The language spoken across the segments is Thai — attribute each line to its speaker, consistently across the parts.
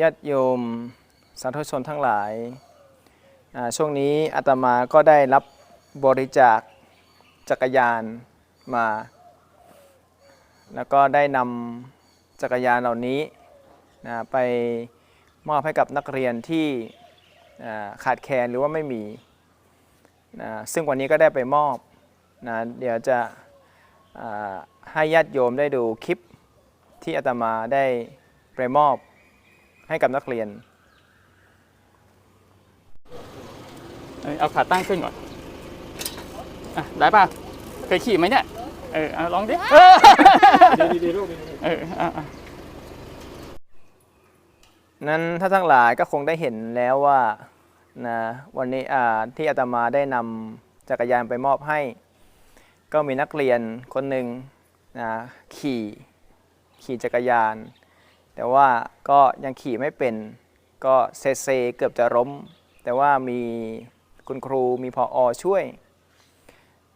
Speaker 1: ญาติโยมสาธุชนทั้งหลาย ช่วงนี้อาตมาก็ได้รับบริจาคจักรยานมา แล้วก็ได้นำจักรยานเหล่านี้นะไปมอบให้กับนักเรียนที่ขาดแคลนหรือว่าไม่มีนะซึ่งวันนี้ก็ได้ไปมอบนะเดี๋ยวจะให้ญาติโยมได้ดูคลิปที่อาตมาได้ไปมอบ ให้กับนักเรียน
Speaker 2: เออเอาขาตั้งขึ้นก่อนอะได้ป่ะ เคยขี่ไหมเนี่ย เออเอาลองดิเออ
Speaker 3: ดีดีลูกดี
Speaker 2: เอออะอะ
Speaker 1: นั้นถ้าทั้งหลายก็คงได้เห็นแล้วว่านะวันนี้อ่าที่อาตมาได้นำจักรยานไปมอบให้ ก็มีนักเรียนคนหนึ่งนะขี่ขี่จักรยาน แต่ว่าก็ยังขี่ไม่เป็นก็เซเซเกือบจะล้ม แต่ว่ามีคุณครูมีพออช่วย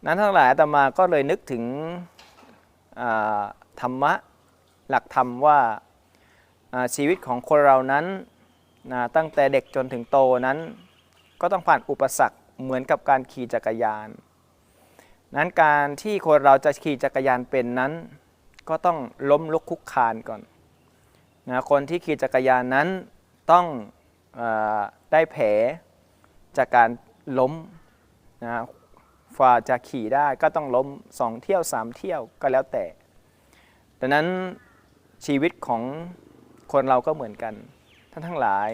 Speaker 1: นั้นทั้งหลายอาตมาก็เลยนึกถึงธรรมะหลักธรรมว่าชีวิตของคนเรานั้นนะตั้งแต่เด็กจนถึงโตนั้น ก็ต้องผ่านอุปสรรคเหมือนกับการขี่จักรยาน นั้นการที่คนเราจะขี่จักรยานเป็นนั้น ก็ต้องล้มลุกคุกคานก่อน นะคนที่ขี่จักรยานนั้นต้องอได้แผลจากการล้มนะฝ่าจะขี่ได้ก็ต้องล้มสองเที่ยวสามเที่ยวก็แล้วแต่ดังนั้นชีวิตของคนเราก็เหมือนกัน ท่านทั้งหลาย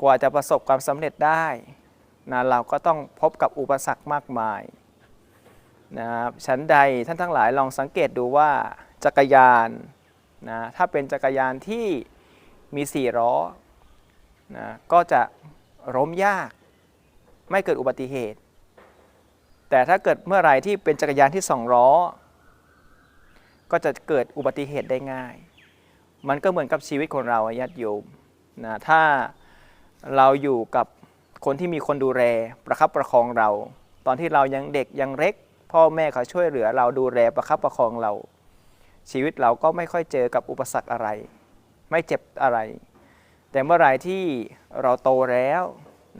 Speaker 1: กว่าจะประสบความสำเร็จได้นะเราก็ต้องพบกับอุปสรรคมากมายนะครับชั้นใดท่านทั้งหลายลองสังเกตดูว่าจักรยาน นะถ้าเป็นจักรยานที่มีสี่ล้อนะก็จะล้มยากไม่เกิดอุบัติเหตุ แต่ถ้าเกิดเมื่อไรที่เป็นจักรยานที่สองล้อ ก็จะเกิดอุบัติเหตุได้ง่าย มันก็เหมือนกับชีวิตของเราญาติโยมนะถ้าเราอยู่กับคนที่มีคนดูแลประคับประคองเรา ตอนที่เรายังเด็กยังเล็ก พ่อแม่เขาช่วยเหลือเราดูแลประคับประคองเรา ชีวิตเราก็ไม่ค่อยเจอกับอุปสรรคอะไร ไม่เจ็บอะไร แต่เมื่อไรที่เราโตแล้ว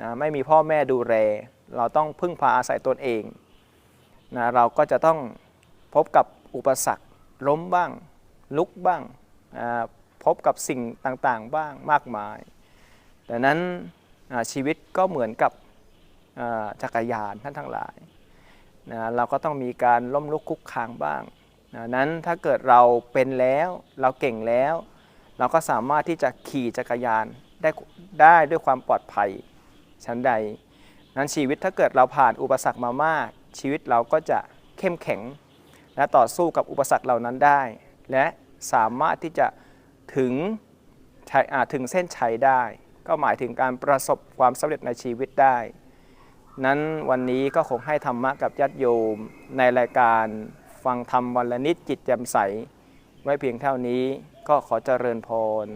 Speaker 1: นะไม่มีพ่อแม่ดูแลเราต้องพึ่งพาอาศัยตนเองนะเราก็จะต้องพบกับอุปสรรคล้มบ้าง ลุกบ้างพบกับสิ่งต่างๆบ้างมากมายดังนั้นชีวิตก็เหมือนกับจักรยานท่านทั้งหลายนะเราก็ต้องมีการล้มลุกคุกคานบ้าง นะนั้นถ้าเกิดเราเป็นแล้วเราเก่งแล้ว เราก็สามารถที่จะขี่จักรยานได้ได้ด้วยความปลอดภัยชั้นใด นั้นชีวิตถ้าเกิดเราผ่านอุปสรรคมามาก ชีวิตเราก็จะเข้มแข็ง และต่อสู้กับอุปสรรคเหล่านั้นได้ และสามารถที่จะถึงอ่าถึงเส้นชัยได้ ก็หมายถึงการประสบความสำเร็จในชีวิตได้ นั้นวันนี้ก็คงให้ธรรมะกับญาติโยมในรายการ ฟังธรรมวันละนิดจิตแจ่มใส ไว้เพียงเท่านี้ก็ขอเจริญพร